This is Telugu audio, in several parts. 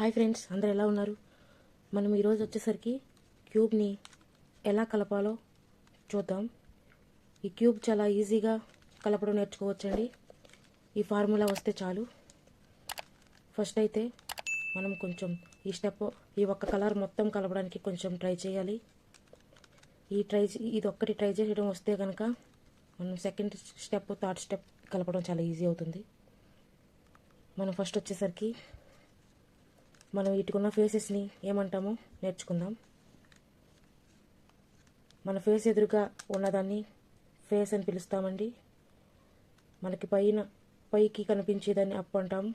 హాయ్ ఫ్రెండ్స్ అందరు ఎలా ఉన్నారు? మనం ఈరోజు వచ్చేసరికి క్యూబ్ని ఎలా కలపాలో చూద్దాం. ఈ క్యూబ్ చాలా ఈజీగా కలపడం నేర్చుకోవచ్చండి. ఈ ఫార్ములా వస్తే చాలు. ఫస్ట్ అయితే మనం కొంచెం ఈ స్టెప్ ఈ ఒక్క కలర్ మొత్తం కలపడానికి కొంచెం ట్రై చేయాలి. ఈ ట్రై ఇది ఒక్కటి ట్రై చేయడం వస్తే కనుక మనం సెకండ్ స్టెప్ థర్డ్ స్టెప్ కలపడం చాలా ఈజీ అవుతుంది. మనం ఫస్ట్ వచ్చేసరికి మనం ఇటుకున్న ఫేసెస్ని ఏమంటామో నేర్చుకుందాం. మన ఫేస్ ఎదురుగా ఉన్నదాన్ని ఫేస్ అని పిలుస్తామండి. మనకి పైన పైకి కనిపించేదాన్ని అప్ అంటాం.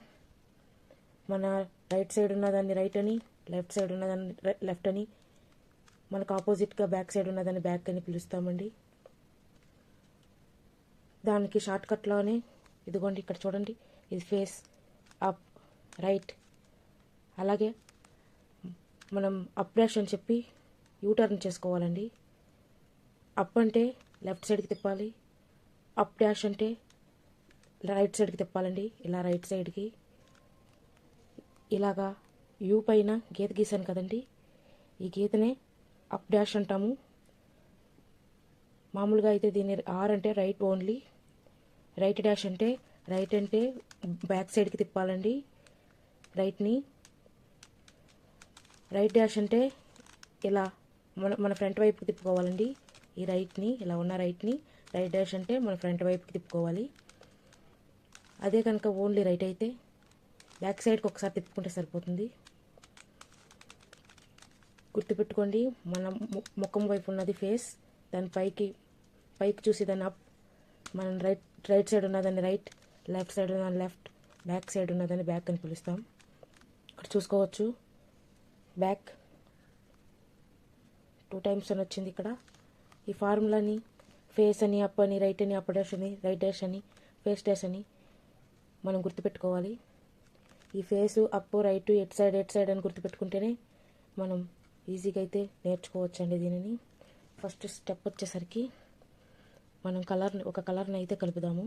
మన రైట్ సైడ్ ఉన్నదాన్ని రైట్ అని లెఫ్ట్ సైడ్ ఉన్నదాన్ని లెఫ్ట్ అని మనకు ఆపోజిట్గా బ్యాక్ సైడ్ ఉన్నదాన్ని బ్యాక్ అని పిలుస్తామండి. దానికి షార్ట్ కట్లోనే ఇదిగోండి ఇక్కడ చూడండి ఇది ఫేస్ అప్ రైట్ అలాగే మనం అప్ డాష్ అని చెప్పి యూటర్న్ చేసుకోవాలండి. అప్ అంటే లెఫ్ట్ సైడ్కి తిప్పాలి. అప్ డాష్ అంటే రైట్ సైడ్కి తిప్పాలండి. ఇలా రైట్ సైడ్కి. ఇలాగా యూ పైన గీత గీసాను కదండి. ఈ గీతనే అప్ డాష్ అంటాము. మామూలుగా అయితే దీన్ని ఆర్ అంటే రైట్ ఓన్లీ. రైట్ డాష్ అంటే రైట్ అంటే బ్యాక్ సైడ్కి తిప్పాలండి. రైట్ని రైట్ డాష్ అంటే ఇలా మన మన ఫ్రంట్ వైపుకి తిప్పుకోవాలండి. ఈ రైట్ని ఇలా ఉన్న రైట్ని రైట్ డాష్ అంటే మన ఫ్రంట్ వైపుకి తిప్పుకోవాలి. అదే కనుక ఓన్లీ రైట్ అయితే బ్యాక్ సైడ్కి ఒకసారి తిప్పుకుంటే సరిపోతుంది. గుర్తుపెట్టుకోండి మన ము- ముఖం వైపు ఉన్నది ఫేస్ దాని పైకి పైకి చూసి దాన్ని అప్ మనం రైట్ రైట్ సైడ్ ఉన్నదాన్ని రైట్ లెఫ్ట్ సైడ్ ఉన్నదాన్ని లెఫ్ట్ బ్యాక్ సైడ్ ఉన్నదాన్ని బ్యాక్ అని పిలుస్తాం. ఇక్కడ చూసుకోవచ్చు. బ్యాక్ టూ టైమ్స్ అని వచ్చింది ఇక్కడ. ఈ ఫార్ములాని ఫేస్ అని అప్ అని రైట్ అని అప్ డాష్ అని రైట్ డాష్ అని ఫేస్ డాష్ అని మనం గుర్తుపెట్టుకోవాలి. ఈ face up right at side at side అని గుర్తుపెట్టుకుంటేనే మనం ఈజీగా అయితే నేర్చుకోవచ్చండి దీనిని. ఫస్ట్ స్టెప్ వచ్చేసరికి మనం కలర్ని ఒక కలర్ని అయితే కలుపుదాము.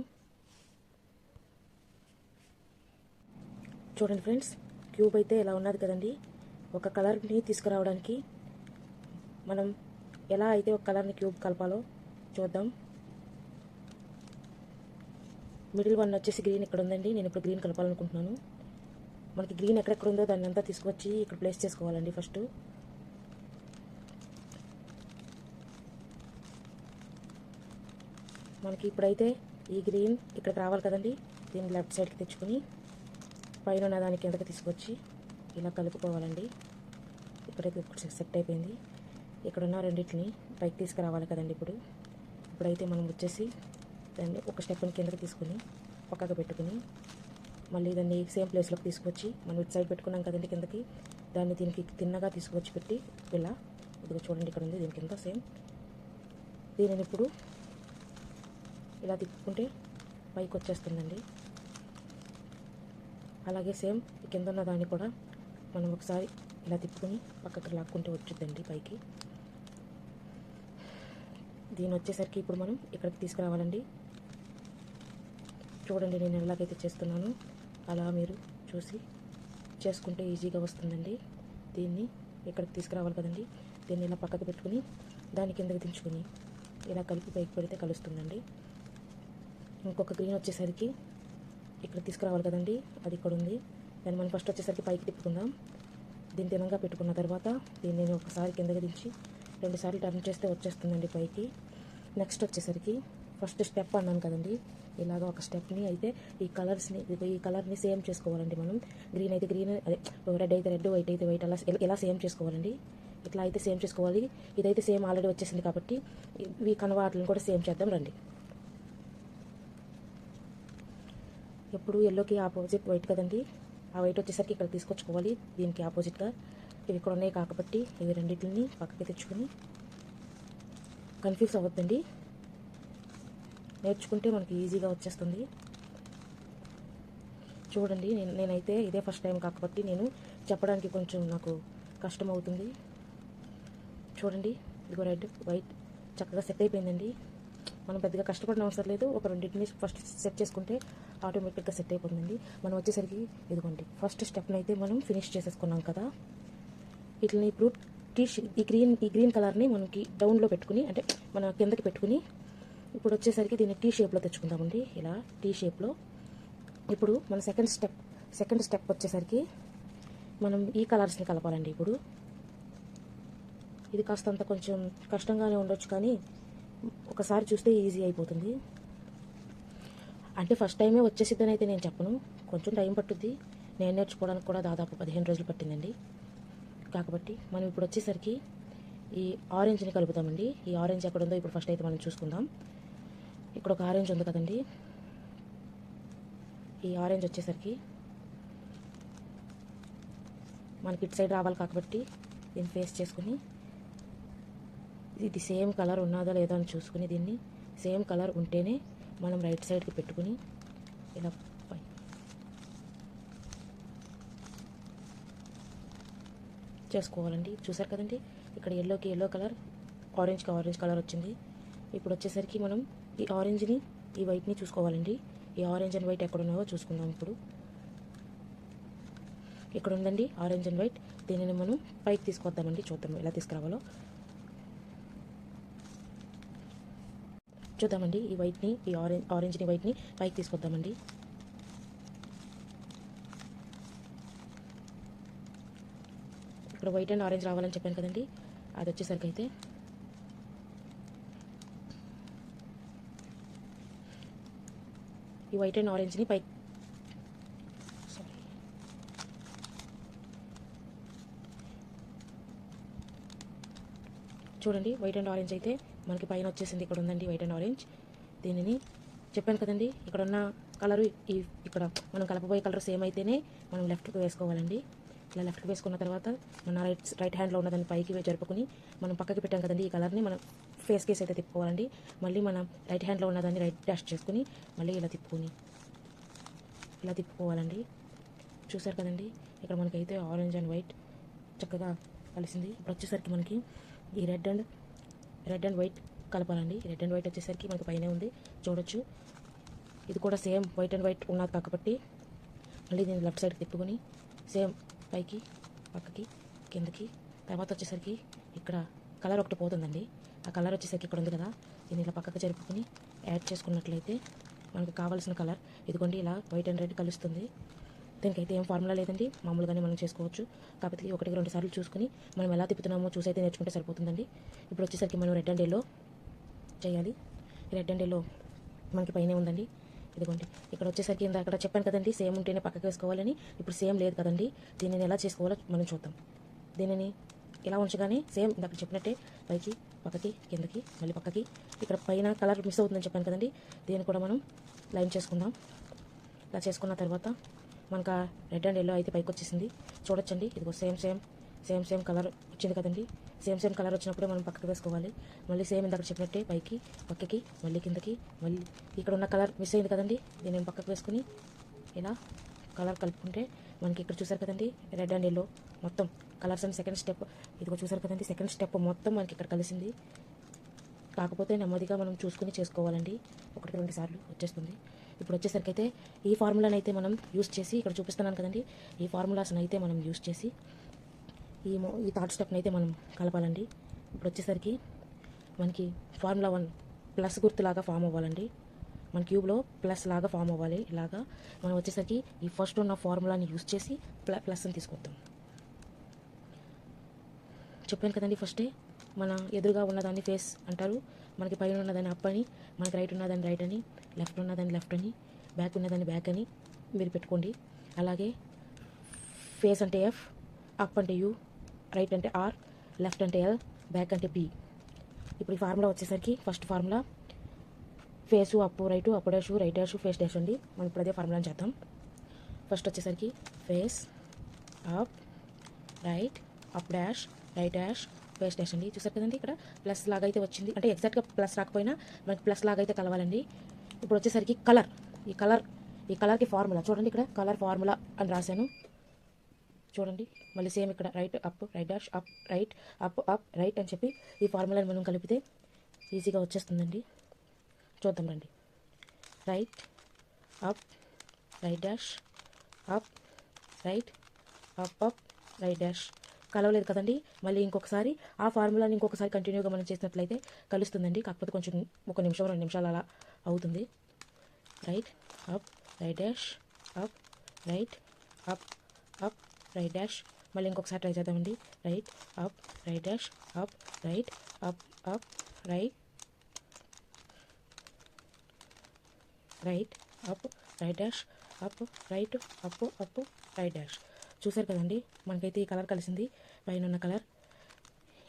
చూడండి ఫ్రెండ్స్ క్యూబ్ అయితే ఇలా ఉన్నది కదండి? ఒక కలర్ని తీసుకురావడానికి మనం ఎలా అయితే ఒక కలర్ని క్యూబ్ కలపాలో చూద్దాం. మిడిల్ వన్ వచ్చేసి గ్రీన్ ఇక్కడ ఉందండి. నేను ఇప్పుడు గ్రీన్ కలపాలనుకుంటున్నాను. మనకి గ్రీన్ ఎక్కడెక్కడ ఉందో దాన్ని అంతా తీసుకొచ్చి ఇక్కడ ప్లేస్ చేసుకోవాలండి ఫస్ట్. మనకి ఇప్పుడైతే ఈ గ్రీన్ ఇక్కడికి రావాలి కదండి. దీన్ని లెఫ్ట్ సైడ్కి తెచ్చుకొని పైన ఉన్న దానికి కిందకి తీసుకొచ్చి ఇలా కలుపుకోవాలండి. ఇప్పుడైతే సెట్ అయిపోయింది. ఇక్కడ ఉన్న రెండింటిని పైకి తీసుకురావాలి కదండి ఇప్పుడు. ఇప్పుడైతే మనం వచ్చేసి దాన్ని ఒక స్టెప్ని కిందకి తీసుకుని పక్కకు పెట్టుకుని మళ్ళీ దాన్ని సేమ్ ప్లేస్లోకి తీసుకొచ్చి మనం ఇటు సైడ్ పెట్టుకున్నాం కదండి కిందకి. దాన్ని దీనికి తిన్నగా తీసుకొచ్చి పెట్టి ఇలా ఇదిగో చూడండి ఇక్కడ ఉంది దీని కింద సేమ్. దీనిని ఇప్పుడు ఇలా తిప్పుకుంటే పైకి వచ్చేస్తుందండి అలాగే సేమ్ కింద ఉన్న దాన్ని కూడా మనం ఒకసారి ఇలా తిప్పుకొని పక్కకి లాక్కుంటే వచ్చుద్దండి పైకి. దీని వచ్చేసరికి ఇప్పుడు మనం ఇక్కడికి తీసుకురావాలండి. చూడండి నేను ఎలాగైతే చేస్తున్నాను అలా మీరు చూసి చేసుకుంటే ఈజీగా వస్తుందండి. దీన్ని ఇక్కడికి తీసుకురావాలి కదండి. దీన్ని ఇలా పక్కకు పెట్టుకుని దాని కిందకి దించుకొని ఇలా కలిపి పైకి పెడితే కలుస్తుందండి. ఇంకొక గ్రీన్ వచ్చేసరికి ఇక్కడ తీసుకురావాలి కదండి. అది ఇక్కడ ఉంది. దాన్ని మనం ఫస్ట్ వచ్చేసరికి పైకి తిప్పుకుందాం దీన్ని తినంగా పెట్టుకున్న తర్వాత దీన్ని నేను ఒకసారి కిందకి దించి రెండుసార్లు టర్న్ చేస్తే వచ్చేస్తుందండి పైకి. నెక్స్ట్ వచ్చేసరికి ఫస్ట్ స్టెప్ అన్నాను కదండి. ఇలాగ ఒక స్టెప్ని అయితే ఈ కలర్స్ని ఈ కలర్ని సేమ్ చేసుకోవాలండి మనం. గ్రీన్ అయితే గ్రీన్ అదే రెడ్ అయితే రెడ్ వైట్ అయితే వైట్ అలా ఇలా సేమ్ చేసుకోవాలండి? ఇట్లా అయితే సేమ్ చేసుకోవాలి. ఇదైతే సేమ్ ఆల్రెడీ వచ్చేసింది కాబట్టి ఈ కనవాట్లను కూడా సేమ్ చేద్దాం రండి. ఎప్పుడు ఎల్లోకి ఆపోజిట్ వైట్ కదండి. ఆ వైట్ వచ్చేసరికి ఇక్కడ తీసుకొచ్చుకోవాలి. దీనికి ఆపోజిట్గా ఇవి ఇక్కడ ఉన్నాయి కాబట్టి ఇవి రెండింటిని పక్కకి తెచ్చుకొని కన్ఫ్యూజ్ అవ్వద్దండి. నేర్చుకుంటే మనకి ఈజీగా వచ్చేస్తుంది. చూడండి నేను నేనైతే ఇదే ఫస్ట్ టైం కాబట్టి నేను చెప్పడానికి కొంచెం నాకు కష్టం అవుతుంది. చూడండి ఇదిగో రెడ్ వైట్ చక్కగా సెట్ అయిపోయిందండి. మనం పెద్దగా కష్టపడిన అవసరం లేదు. ఒక రెండింటిని ఫస్ట్ సెట్ చేసుకుంటే ఆటోమేటిక్గా సెట్ అయిపోతుందండి. మనం వచ్చేసరికి ఇదిగోండి ఫస్ట్ స్టెప్ని అయితే మనం ఫినిష్ చేసేసుకున్నాం కదా. ఇట్లని ఇప్పుడు టీ ఈ గ్రీన్ ఈ గ్రీన్ కలర్ని మనకి డౌన్లో పెట్టుకుని అంటే మన కిందకి పెట్టుకుని ఇప్పుడు వచ్చేసరికి దీన్ని టీ షేప్లో తెచ్చుకుందామండి. ఇలా టీ షేప్లో ఇప్పుడు మన సెకండ్ స్టెప్ సెకండ్ స్టెప్ వచ్చేసరికి మనం ఈ కలర్స్ని కలపాలండి ఇప్పుడు. ఇది కాస్తంత కొంచెం కష్టంగానే ఉండొచ్చు కానీ ఒకసారి చూస్తే ఈజీ అయిపోతుంది. అంటే ఫస్ట్ టైమే వచ్చేసిద్దని అయితే నేను చెప్పను. కొంచెం టైం పట్టుద్ది. నేను నేర్చుకోవడానికి కూడా దాదాపు పదిహేను రోజులు పట్టిందండి. కాబట్టి మనం ఇప్పుడు వచ్చేసరికి ఈ ఆరెంజ్ని కలుపుతామండి ఈ ఆరెంజ్ ఎక్కడ ఉందో ఇప్పుడు ఫస్ట్ అయితే మనం చూసుకుందాం. ఇక్కడ ఒక ఆరెంజ్ ఉంది కదండి. ఈ ఆరెంజ్ వచ్చేసరికి మనకి ఇటు సైడ్ రావాలి కాబట్టి దీన్ని ఫేస్ చేసుకుని ఇది సేమ్ కలర్ ఉన్నదో లేదో అని చూసుకుని దీన్ని సేమ్ కలర్ ఉంటేనే మనం రైట్ సైడ్కి పెట్టుకుని ఇలా పై చేసుకోవాలండి. చూసారు కదండి? ఇక్కడ ఎల్లోకి ఎల్లో కలర్ ఆరెంజ్కి ఆరెంజ్ కలర్ వచ్చింది. ఇప్పుడు వచ్చేసరికి మనం ఈ ఆరెంజ్ని ఈ వైట్ని చూసుకోవాలండి. ఈ ఆరెంజ్ అండ్ వైట్ ఎక్కడ ఉన్నాయో చూసుకుందాం ఇప్పుడు. ఇక్కడ ఉందండి ఆరెంజ్ అండ్ వైట్ దీనిని మనం పైకి తీసుకొద్దామండి. చూద్దాం ఎలా తీసుకురావాలో. చూద్దామండి. ఈ వైట్ని ఈ ఆరెంజ్ ఆరెంజ్ని వైట్ని పైకి తీసుకొద్దామండి. ఇక్కడ వైట్ అండ్ ఆరెంజ్ రావాలని చెప్పాను కదండి. అది వచ్చేసరికి అయితే ఈ వైట్ అండ్ ఆరెంజ్ని పై సారీ చూడండి వైట్ అండ్ ఆరెంజ్ అయితే మనకి పైన వచ్చేసింది ఇక్కడ ఉందండి వైట్ అండ్ ఆరెంజ్. దీనిని చెప్పాను కదండి ఇక్కడ ఉన్న కలరు ఈ ఇక్కడ మనం కలపబోయే కలర్ సేమ్ అయితేనే మనం లెఫ్ట్కి వేసుకోవాలండి. ఇలా లెఫ్ట్కి వేసుకున్న తర్వాత మన రైట్ రైట్ హ్యాండ్లో ఉన్నదాన్ని పైకి జరుపుకుని మనం పక్కకి పెట్టాం కదండి ఈ కలర్ని మనం ఫేస్ కేస్ అయితే తిప్పుకోవాలండి. మళ్ళీ మనం రైట్ హ్యాండ్లో ఉన్నదాన్ని రైట్ డాష్ చేసుకుని మళ్ళీ ఇలా తిప్పుకొని ఇలా తిప్పుకోవాలండి. చూసారు కదండి ఇక్కడ మనకైతే ఆరెంజ్ అండ్ వైట్ చక్కగా కలిసింది. ఇప్పుడు వచ్చేసరికి మనకి ఈ red and red and white కలపాలండి. రెడ్ అండ్ వైట్ వచ్చేసరికి మనకు పైన ఉంది. చూడొచ్చు. ఇది కూడా సేమ్ వైట్ అండ్ వైట్ ఉన్నది కాబట్టి మళ్ళీ దీన్ని లెఫ్ట్ సైడ్కి తిప్పుకొని సేమ్ పైకి పక్కకి కిందకి తర్వాత వచ్చేసరికి ఇక్కడ కలర్ ఒకటి పోతుందండి. ఆ కలర్ వచ్చేసరికి ఇక్కడ ఉంది కదా. దీన్ని ఇలా పక్కకి జరుపుకొని యాడ్ చేసుకున్నట్లయితే మనకు కావాల్సిన కలర్. ఇదిగోండి ఇలా వైట్ అండ్ రెడ్ కలుస్తుంది. దీనికైతే ఏం ఫార్ములా లేదండి. మామూలుగానే మనం చేసుకోవచ్చు. కాకపోతే ఒకటికి రెండు సార్లు చూసుకుని మనం ఎలా తిప్పుతున్నామో చూసి అయితే నేర్చుకుంటే సరిపోతుందండి. ఇప్పుడు వచ్చేసరికి మనం రెడ్ అండ్ ఎల్లో చేయాలి. రెడ్ అండ్ ఎల్లో మనకి పైనే ఉందండి. ఇదిగోండి. ఇక్కడ వచ్చేసరికి ఇంత అక్కడ చెప్పాను కదండి సేమ్ ఉంటేనే పక్కకి వేసుకోవాలని. ఇప్పుడు సేమ్ లేదు కదండి. దీనిని ఎలా చేసుకోవాలో మనం చూద్దాం. దీనిని ఇలా ఉంచగానే సేమ్ ఇందాక చెప్పినట్టే పైకి పక్కకి కిందకి మళ్ళీ పక్కకి. ఇక్కడ పైన కలర్ మిస్ అవుతుందని చెప్పాను కదండి. దీన్ని కూడా మనం లైన్ చేసుకుందాం. ఇలా చేసుకున్న తర్వాత మనకు రెడ్ అండ్ ఎల్లో అయితే పైకి వచ్చేసింది చూడొచ్చండి. ఇదిగో same same same same colour వచ్చింది కదండి. సేమ్ సేమ్ కలర్ వచ్చినప్పుడే మనం పక్కకి వేసుకోవాలి. మళ్ళీ సేమ్ ఇందాక చెప్పినట్టే పైకి పక్కకి మళ్ళీ కిందకి మళ్ళీ ఇక్కడ ఉన్న కలర్ మిస్ అయింది కదండి. దీన్ని నేను పక్కకు వేసుకుని ఇలా కలర్ కలుపుకుంటే మనకి ఇక్కడ చూసారు కదండి రెడ్ అండ్ ఎల్లో మొత్తం కలర్స్ అండ్ సెకండ్ స్టెప్ ఇదిగో చూసారు కదండి సెకండ్ స్టెప్ మొత్తం మనకి ఇక్కడ కలిసింది. కాకపోతే నెమ్మదిగా మనం చూసుకుని చేసుకోవాలండి. ఒకటి రెండు సార్లు వచ్చేస్తుంది. ఇప్పుడు వచ్చేసరికి అయితే ఈ ఫార్ములాని అయితే మనం యూస్ చేసి ఇక్కడ చూపిస్తున్నాను కదండి. ఈ ఫార్ములాస్ని అయితే మనం యూస్ చేసి ఈ ఈ థర్డ్ స్టెప్ని అయితే మనం కలపాలండి. ఇప్పుడు వచ్చేసరికి మనకి ఫార్ములా వన్ ప్లస్ గుర్తులాగా ఫామ్ అవ్వాలండి. మన క్యూబ్లో ప్లస్ లాగా ఫామ్ అవ్వాలి. ఇలాగా మనం వచ్చేసరికి ఈ ఫస్ట్ ఉన్న ఫార్ములాని యూస్ చేసి ప్ల ప్లస్ అని తీసుకొద్దాం. చెప్పాను కదండి ఫస్టే మన ఎదురుగా ఉన్నదాన్ని ఫేస్ అంటారు. మనకి పైన ఉన్నదాన్ని అప్ అని మనకి రైట్ ఉన్నదాన్ని రైట్ అని. లెఫ్ట్ ఉన్నదాన్ని లెఫ్ట్ అని బ్యాక్ ఉన్నదాన్ని బ్యాక్ అని మీరు పెట్టుకోండి. అలాగే ఫేస్ అంటే ఎఫ్ అప్ అంటే యూ రైట్ అంటే ఆర్ లెఫ్ట్ అంటే ఎల్ బ్యాక్ అంటే బి ఇప్పుడు ఈ ఫార్ములా వచ్చేసరికి first formula face up right up dash right dash face dash అండి. మనం ఇప్పుడు అదే ఫార్ములా చేద్దాం. ఫస్ట్ వచ్చేసరికి face up right up dash right dash face dash అండి. చూసారు కదండి ఇక్కడ? ప్లస్ లాగా అయితే వచ్చింది. అంటే ఎగ్జాక్ట్గా ప్లస్ రాకపోయినా మనకి ప్లస్ లాగా అయితే కలవాలండి. ఇప్పుడు వచ్చేసరికి కలర్. ఈ కలర్ ఈ కలర్కి ఫార్ములా. చూడండి ఇక్కడ కలర్ ఫార్ములా అని రాశాను. చూడండి. మళ్ళీ సేమ్ ఇక్కడ. Right up right dash up right up up right అని చెప్పి ఈ ఫార్ములాని మనం కలిపితే ఈజీగా వచ్చేస్తుందండి. చూద్దాం రండి. Right up right dash up right up up right dash. కలవలేదు కదండి. మళ్ళీ ఇంకొకసారి ఆ ఫార్ములాని ఇంకొకసారి కంటిన్యూగా మనం చేసినట్లయితే కలుస్తుందండి. కాకపోతే కొంచెం ఒక నిమిషం రెండు నిమిషాలు అలా అవుతుంది. Right up right dash up right up up right dash మళ్ళీ ఇంకొకసారి ట్రై చేద్దామండి. Right up right dash up right up up right right up right dash up right up up right dash చూసారు కదండి మనకైతే ఈ కలర్ కలిసింది పైన ఉన్న కలర్.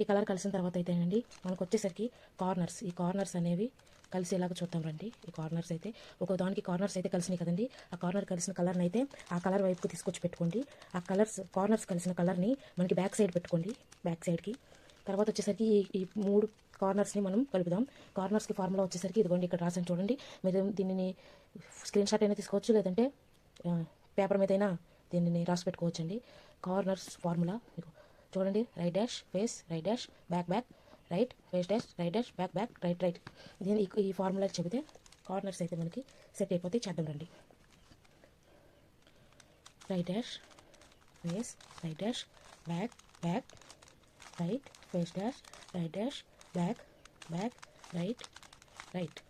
ఈ కలర్ కలిసిన తర్వాత అయితేనండి మనకు వచ్చేసరికి కార్నర్స్. ఈ కార్నర్స్ అనేవి కలిసేలాగా చూద్దాం రండి. ఈ కార్నర్స్ అయితే ఒక దానికి కార్నర్స్ అయితే కలిసినాయి కదండి. ఆ కార్నర్ కలిసిన కలర్ని అయితే ఆ కలర్ వైపుకు తీసుకొచ్చి పెట్టుకోండి. ఆ కలర్స్ కార్నర్స్ కలిసిన కలర్ని మనకి బ్యాక్ సైడ్ పెట్టుకోండి బ్యాక్ సైడ్కి తర్వాత వచ్చేసరికి ఈ ఈ మూడు కార్నర్స్ని మనం కలుపుదాం. కార్నర్స్కి ఫార్ములా వచ్చేసరికి ఇదిగోండి ఇక్కడ రాసాను చూడండి. మీరు దీనిని స్క్రీన్ షాట్ అయినా తీసుకోవచ్చు లేదంటే పేపర్ మీద అయినా దీనిని రాసి పెట్టుకోవచ్చండి. కార్నర్స్ ఫార్ములా మీకు చూడండి right dash face right dash back back right face dash right dash back back right right దీని ఈ- ఈ ఫార్ములా చెబితే కార్నర్స్ అయితే మనకి సెట్ అయిపోతే చేద్దాం రండి. Right dash face right dash back back right face dash right dash back back right right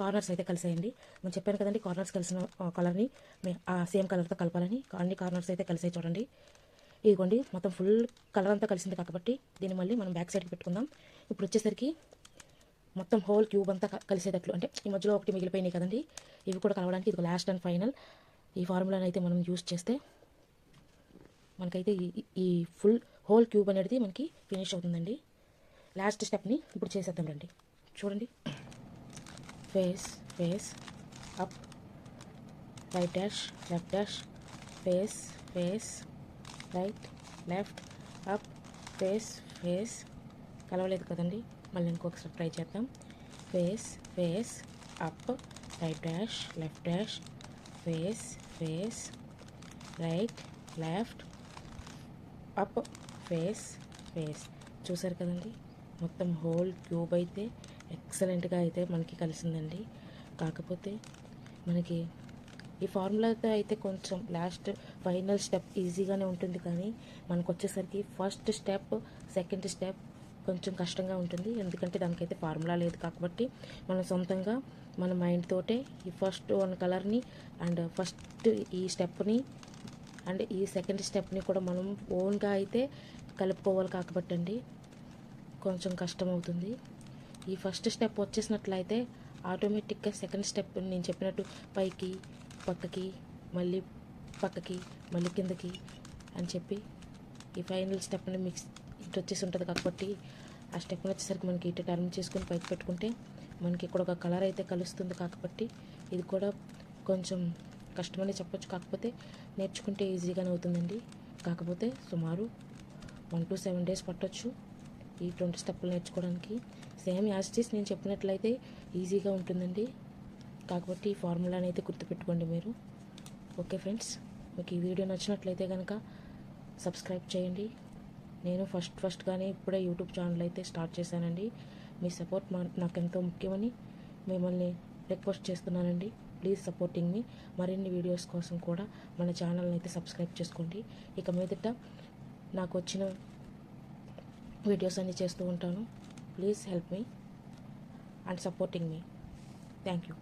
corners అయితే కలిసాయండి. నేను చెప్పాను కదండి కార్నర్స్ కలిసిన కలర్ని ఆ సేమ్ కలర్తో కలపాలని. అన్ని కార్నర్స్ అయితే కలిసాయి చూడండి. ఇదిగోండి మొత్తం ఫుల్ కలర్ అంతా కలిసింది కాబట్టి దీన్ని మళ్ళీ మనం బ్యాక్ సైడ్కి పెట్టుకుందాం. ఇప్పుడు వచ్చేసరికి మొత్తం హోల్ క్యూబ్ అంతా కలిసేటట్లు అంటే ఈ మధ్యలో ఒకటి మిగిలిపోయినాయి కదండి. ఇవి కూడా కలవడానికి ఇది లాస్ట్ అండ్ ఫైనల్. ఈ ఫార్ములాని అయితే మనం యూస్ చేస్తే మనకైతే ఈ- ఈ ఫుల్ హోల్ క్యూబ్ అనేది మనకి ఫినిష్ అవుతుందండి. లాస్ట్ స్టెప్ని ఇప్పుడు చేసేద్దాం రండి. చూడండి. Face face up right dash left dash face face right left up face face. కలవలేదు కదండి. మళ్ళీ ఇంకొకసారి ట్రై చేద్దాం. Face face up right dash left dash face face right left up face face. చూసారు కదండి? మొత్తం హోల్ క్యూబ్ అయితే ఎక్సలెంట్గా అయితే మనకి కలిసిందండి. కాకపోతే మనకి ఈ ఫార్ములాతో అయితే కొంచెం లాస్ట్ ఫైనల్ స్టెప్ ఈజీగానే ఉంటుంది. కానీ మనకు వచ్చేసరికి ఫస్ట్ స్టెప్ సెకండ్ స్టెప్ కొంచెం కష్టంగా ఉంటుంది. ఎందుకంటే దానికైతే ఫార్ములా లేదు కాబట్టి మనం సొంతంగా మన మైండ్ తోటే ఈ ఫస్ట్ వన్ కలర్ని అండ్ ఫస్ట్ ఈ స్టెప్ని అండ్ ఈ సెకండ్ స్టెప్ని కూడా మనం ఓన్గా అయితే కలుపుకోవాలి. కాబట్టి అండి కొంచెం కష్టం అవుతుంది ఈ ఫస్ట్ స్టెప్ వచ్చేసినట్లయితే ఆటోమేటిక్గా సెకండ్ స్టెప్ నేను చెప్పినట్టు పైకి పక్కకి మళ్ళీ పక్కకి మళ్ళీ కిందకి అని చెప్పి ఈ ఫైనల్ స్టెప్ని మిక్స్ ఇటు వచ్చేసి ఉంటుంది కాబట్టి ఆ స్టెప్ని వచ్చేసరికి మనకి ఇటు టర్న్ చేసుకొని పైకి పెట్టుకుంటే మనకి ఇక్కడ ఒక కలర్ అయితే కలుస్తుంది కాబట్టి ఇది కూడా కొంచెం కష్టమని చెప్పొచ్చు. కాకపోతే నేర్చుకుంటే ఈజీగానే అవుతుందండి. కాకపోతే సుమారు వన్ టు సెవెన్ డేస్ పట్టొచ్చు. ఈ ట్వంటీ స్టెప్పులు నేర్చుకోవడానికి. సేమ్ యాస్టీస్ నేను చెప్పినట్లయితే ఈజీగా ఉంటుందండి. కాకపోతే ఈ ఫార్ములాని అయితే గుర్తుపెట్టుకోండి మీరు. ఓకే ఫ్రెండ్స్ మీకు ఈ వీడియో నచ్చినట్లయితే కనుక సబ్స్క్రైబ్ చేయండి. నేను ఫస్ట్ ఫస్ట్గానే ఇప్పుడే యూట్యూబ్ ఛానల్ అయితే స్టార్ట్ చేశానండి. మీ సపోర్ట్ మా నాకు ఎంతో ముఖ్యమని మిమ్మల్ని రిక్వెస్ట్ చేస్తున్నానండి. Please supporting me. మరిన్ని వీడియోస్ కోసం కూడా మన ఛానల్ని అయితే సబ్స్క్రైబ్ చేసుకోండి. ఇక మీదట నాకు వచ్చిన వీడియోస్ అన్నీ చేస్తూ ఉంటాను. Please help me and supporting me thank you